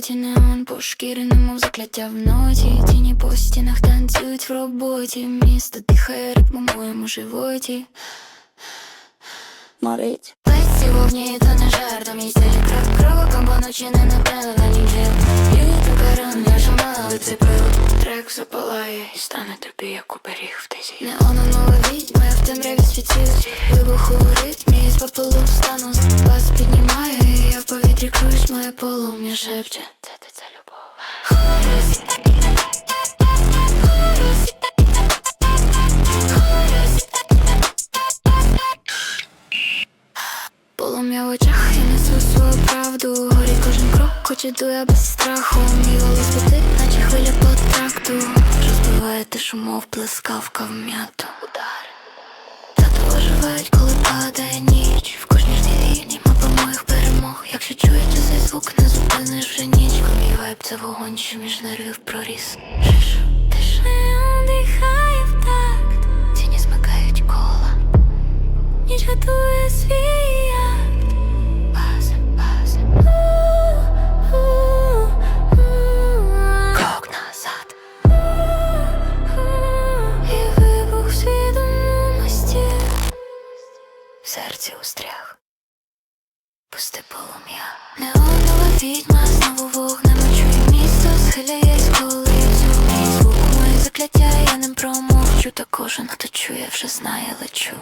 світі неон по шкірі, немов закляття в ноті. Тіні по стінах танцюють в роботі. Місто дихає ритмом у моєму животі. Морить. Лесі вогні, то не жарт, у місті крок кроком, бо ночі не напевно нічим І тепер я журнали цей пил. Трек запалає і стане тобі, як оберіг в тезі Неонова відьма, я в темряві світів. Вибуху у ритмі, з попелу Моє полум'я шепче. Це ти, це любов. Полум'я в очах, я несу свою правду. Горить кожен крок, хоч іду я без страху. Мій голос летить, наче хвиля по тракту. Розбиває тишу, мов в м'яту. Удар. Тато оживають, вже нічку Мій вайб це вогонь, що між нервів проріс Тиша, тиша Неон дихає в такт Тіні змикають кола Ніч готує свій акт База, база Крок назад І вибух свідомості В серці устряг Пусти полум'я. Неонова відьма знову вогнем чує місто, схиляє коли я цю звук Моє закляття, я ним промовчу. Та кожен, хто чує, вже знає, лечу